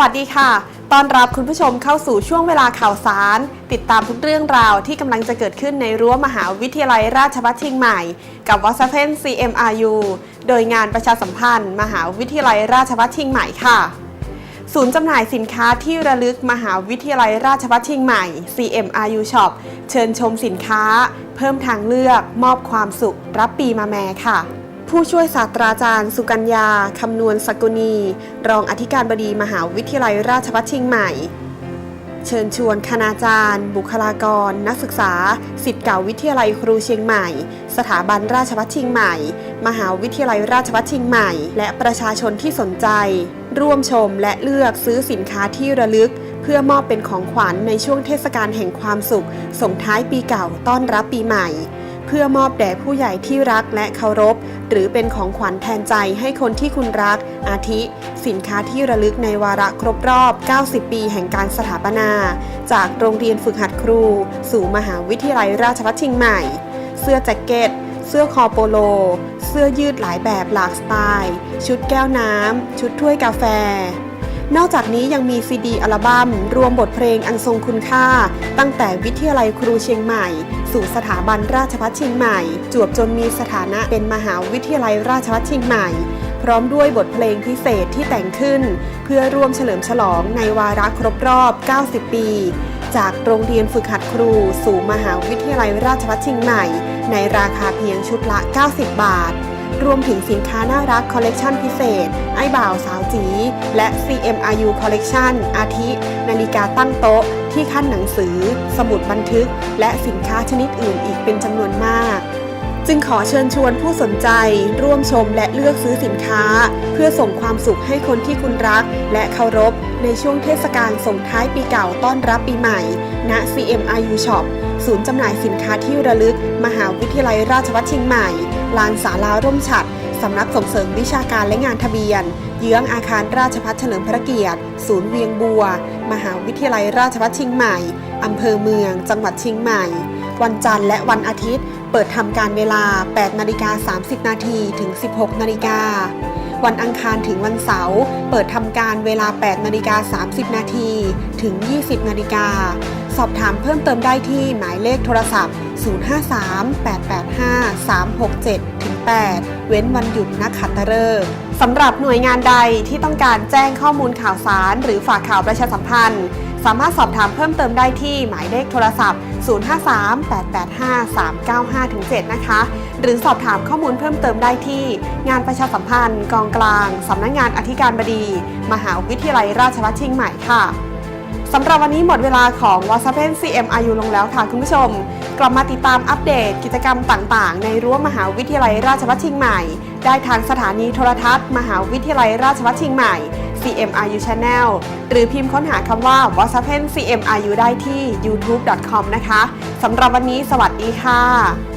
วัสดีค่ะ ต้อนรับคุณผู้ชมเข้าสู่ช่วงเวลาข่าวสาร ติดตามทุกเรื่องราวที่กำลังจะเกิดขึ้นในรั้วมหาวิทยาลัยราชภัฏเชียงใหม่ กับวอสเพน CMRU โดยงานประชาสัมพันธ์ มหาวิทยาลัยราชภัฏเชียงใหม่ค่ะศูนย์จำหน่ายสินค้าที่ระลึกมหาวิทยาลัยราชภัฏเชียงใหม่ CMRU Shop เชิญชมสินค้า เพิ่มทางเลือก มอบความสุข รับปีมาแม่ค่ะ ผู้ช่วยศาสตราจารย์ สุกัญญา คำนวณสกุณี รองอธิการบดีมหาวิทยาลัยราชภัฏเชียงใหม่ เชิญชวนคณาจารย์ บุคลากร นักศึกษาสิทธิ์เก่าวิทยาลัยครูเชียงใหม่ สถาบันราชภัฏเชียงใหม่ มหาวิทยาลัยราชภัฏเชียงใหม่ และประชาชนที่สนใจ ร่วมชมและเลือกซื้อสินค้าที่ระลึก เพื่อมอบเป็นของขวัญในช่วงเทศกาลแห่งความสุข ส่งท้ายปีเก่าต้อนรับปีใหม่ เพื่อมอบแด่ผู้ใหญ่ที่รักและเคารพ หรือเป็นของขวัญแทนใจให้คนที่คุณรัก อาทิ สินค้าที่ระลึกในวาระครบรอบ 90 ปีแห่งการสถาปนา จากโรงเรียนฝึกหัดครู สู่มหาวิทยาลัยราชภัฏเชียงใหม่ เสื้อแจ็คเก็ต เสื้อคอโปโล เสื้อยืดหลายแบบหลากสไตล์ ชุดแก้วน้ำ ชุดถ้วยกาแฟ นอกจากนี้ยังมีซีดีอัลบั้มรวมบทเพลงอันทรงคุณค่า ตั้งแต่วิทยาลัยครูเชียงใหม่ สู่สถาบันราชภัฏเชียงใหม่ จวบจนมีสถานะเป็นมหาวิทยาลัยราชภัฏเชียงใหม่ พร้อมด้วยบทเพลงพิเศษที่แต่งขึ้น เพื่อร่วมเฉลิมฉลองในวาระครบรอบ 90 ปี จากโรงเรียนฝึกหัดครู สู่มหาวิทยาลัยราชภัฏเชียงใหม่ ในราคาเพียงชุดละ 90 บาท รวมถึงสินค้าน่ารักคอลเลกชันพิเศษ ไอ้บ่าวสาวจี และ CMRU Collection อาทิ นาฬิกาตั้งโต๊ะ ที่ขั้นหนังสือ สมุดบันทึก และสินค้าชนิดอื่นอีกเป็นจำนวนมาก จึงขอเชิญชวนผู้สนใจ ร่วมชมและเลือกซื้อสินค้า เพื่อส่งความสุขให้คนที่คุณรัก และเคารพ ในช่วงเทศกาลส่งท้ายปีเก่าต้อนรับปีใหม่ ณ CMRU Shop ศูนย์จำหน่ายสินค้าที่ระลึก มหาวิทยาลัยราชภัฏเชียงใหม่ ลานศาลาร่มฉัดสำนักส่งเสริมวิชาการและงานทะเบียน เยื้องอาคารราชพัฒเฉลิมพระเกียรติ ศูนย์เวียงบัว มหาวิทยาลัยราชภัฏเชียงใหม่ อำเภอเมือง จังหวัดเชียงใหม่ วันจันทร์และวันอาทิตย์ เปิดทำการเวลา 8นาฬิกา30 นาทีถึง 16นาฬิกาวันอังคารถึงวันเสาร์เปิดทำการเวลา 8นาฬิกา30 นาทีถึง 20นาฬิกา สอบถามเพิ่มเติมได้ที่หมายเลขโทรศัพท์ 053885367-8 เว้นวันหยุดนักขัตฤกษ์สำหรับหน่วยงานใดที่ต้องการแจ้งข้อมูลข่าวสาร หรือฝากข่าวประชาสัมพันธ์ สามารถสอบถามเพิ่มเติมได้ที่หมายเลขโทรศัพท์ 053-885-395-7 นะคะ หรือสอบถามข้อมูลเพิ่มเติมได้ที่ งานประชาสัมพันธ์ กองกลาง สำนักงงานอธิการบดี มหาวิทยาลัยราชภัฏเชียงใหม่ค่ะ สำหรับวันนี้หมดเวลาของ w a s a p e n CMRU ลงแล้วค่ะคุณผู้ชม กลับมาติดตามอัปเดตกิจกรรมต่างๆ ในรั้วมหาวิทยาลัยราชภัฏเชียงใหม่ ได้ทางสถานีโทรทัศน์ มหาวิทยาลัยราชภัฏเชียงใหม่ CMRU Channel หรือพิมพ์ค้นหาคำว่า w a s a p e n CMRU ได้ที่ youtube.com นะคะสำหรับวันนี้สวัสดีค่ะ